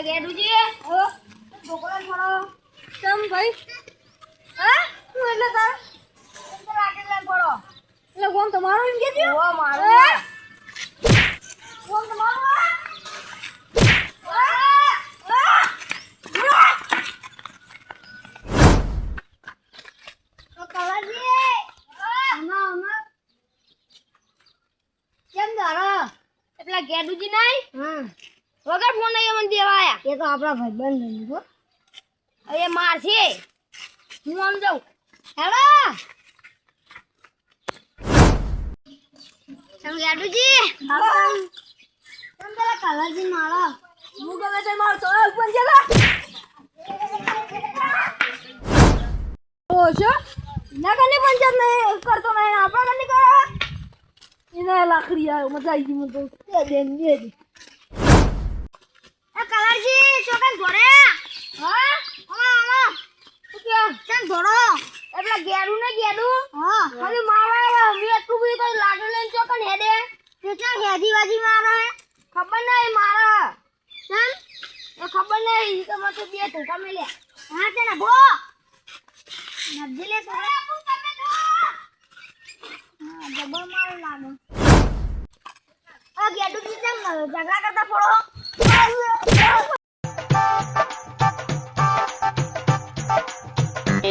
એટલે ગેડુજી ઓ છોકરો થોડો ચમ ભાઈ? હા? એટલે તાર? કેમ લાગે એટલે તમારો એમ કે મારો તમારો? કેમ ધરો? એટલા ગેડુજી નહીં હા વગર ફોન નહીં મને દેવાયા એ તો આપણા ભાઈબંધ છે હો હવે મારશે હું આમ જાઉં. હેલો? ચમ ગેડુજી તમે પેલા કલરજી મારો. હું ગમે તે મારતો ઉપર જલા ઓછો ના? કની પંચાયત નહીં કરતો નહીં આપણા કની કરો. એને લાકડી આવ્યો મજા આવી ગઈ મને તો. એ દે દે ચોકન ઘોડે હા? આમાં શું કે ચાલ ઘોડો એટલે ગેડું ને ગેડું? હા. ખાલી મારા મેં એટલું બધું કઈ લાગે લઈને ચોકન હેડે? કેટલા હેજી વાજી મારો? હે ખબર નહીં મારા. ચાલ. એ ખબર નહીં તો મને તો બે ધોકા મેલ્યા. હા તે ના ભો. નબજી લે સોરે હા જબર મારો લાગે આ ગેડુજી ચાલ ઝઘડા કરતા ફોડો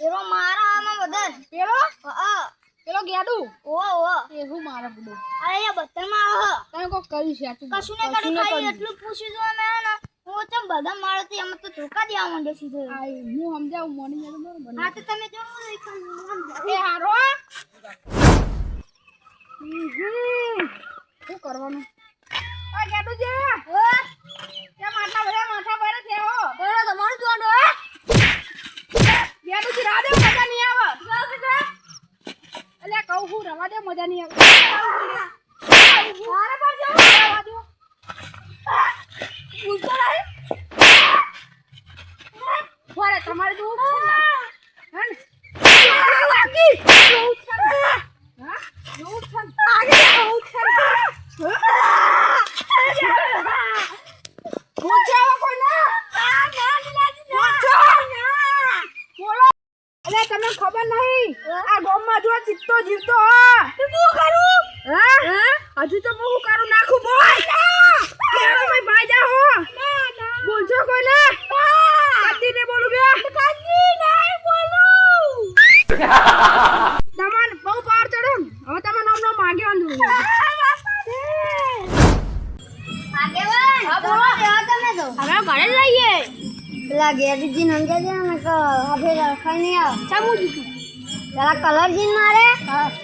એરો મારો આમાં બદલ પેલો? હા. પેલો ગેડુ? ઓ ઓ. એ હું મારા બુડો અરે એ બતન મારો તને કોક કરી છે તું કશું ને કરી ખાલી એટલું પૂછી હતું મે ને. હું તો બધા મારો તો એમ તો ધોકા દેવા માંડે સીધો આ હું સમજાવું મોર્નિંગ ને બરોબર હા તો તમે જો એ હારો. શું કરવાનું? આ ગેડુ જે ઓ કે માથા ભરે માથા હો બોલો તમારું જોડો હે ગેડુ જી રાડે મજા નહીં આવે એટલે કહું હું રવા દે મજા નહીં આવે તમારે જોવું છે ને હે ને લાગી જેવું છે ને હા જેવું છે ને આગે જેવું છે ને પૂછાવો કોઈ ના ના ના ના બોલો અરે તમને ખબર નહીં? આ ગામમાં જો ચિત્તો જીવતો હું શું કરું? હા? હજુ તો હું કરું નાખું બોલ. ભાઈ ભાઈ જા હો બોલજો કોઈને. કદી બોલું કે કદી નહીં બોલું. તમાર બહુ પાર ચડો ને. હવે તમે નામ નામ માંગ્યો હવે ઘરે જઈએ લઈએ પેલા ગેરજી ને. હવે રખાઈ નહીં આવે. ચમુ જીતું પેલા કલરજી મારે?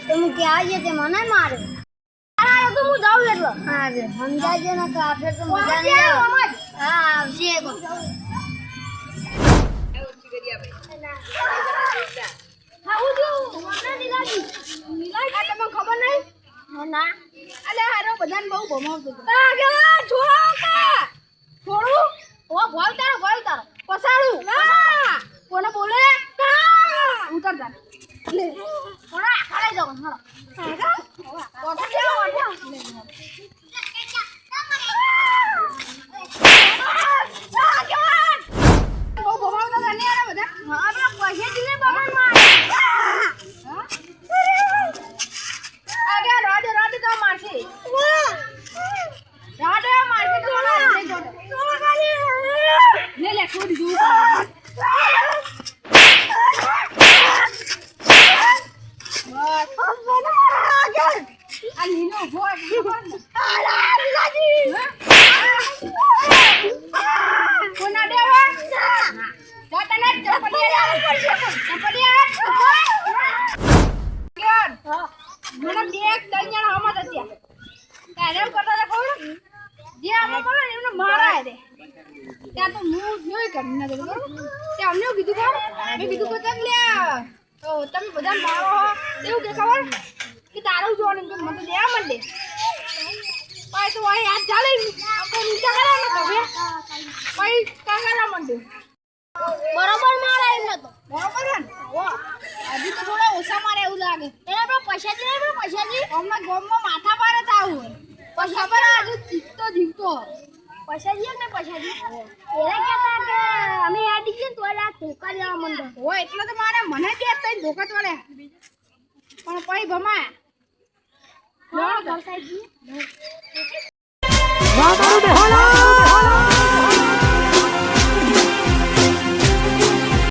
તો હું ક્યાં આવીએ તે મને મારે. તો હું જાઉં એટલે. હા રે સમજાજે ને કે આપણે તો મજા નહીં આવે. હા આવશે તમને ખબર નહીં? ના. અલે હારો બધાને બહુ ભમાવતો છોડો છોડું? ઓ તારો ભોલ તારો. પસાડું ના. કોને બોલે? ઉતર જા કોને? આખાડે જાવ હાલો. મને બે ત્રણ જણા હમત હતા ત્યારે એમ કરતા હતા ખબર? જે આમાં મળે એમને મારા દે. ત્યાં તો હું જોઈ કરી ના કીધું તે અમને કીધું ખબર? મેં કીધું કે તમે લે. તમે બધા મારો હો. એવું કે ખબર? કે તારું જોવાનું કે મને દે મળે પાય તો વાય હાથ ચાલે આપણે નીચે કરાવે પછી પાય કાંગારા મંડ્યું બરોબર મારે એમ તો બરોબર ને? ઓ હજી તો થોડા ઓછા મારે એવું લાગે. એને તો પૈસાજી નહીં પણ પૈસાજી અમને ગોમમાં માથા પાડે તો આવું પછી ખબર આ હજુ જીતતો જીતતો પૈસાજી ને પૈસાજી એને કહેતા કે અમે આ ને તો આ ધોકા લેવા માંડે. હોય એટલે તો મારે મને જ યાદ થઈ ધોકા ચોડે પણ પછી ભમા વાહ કરું બે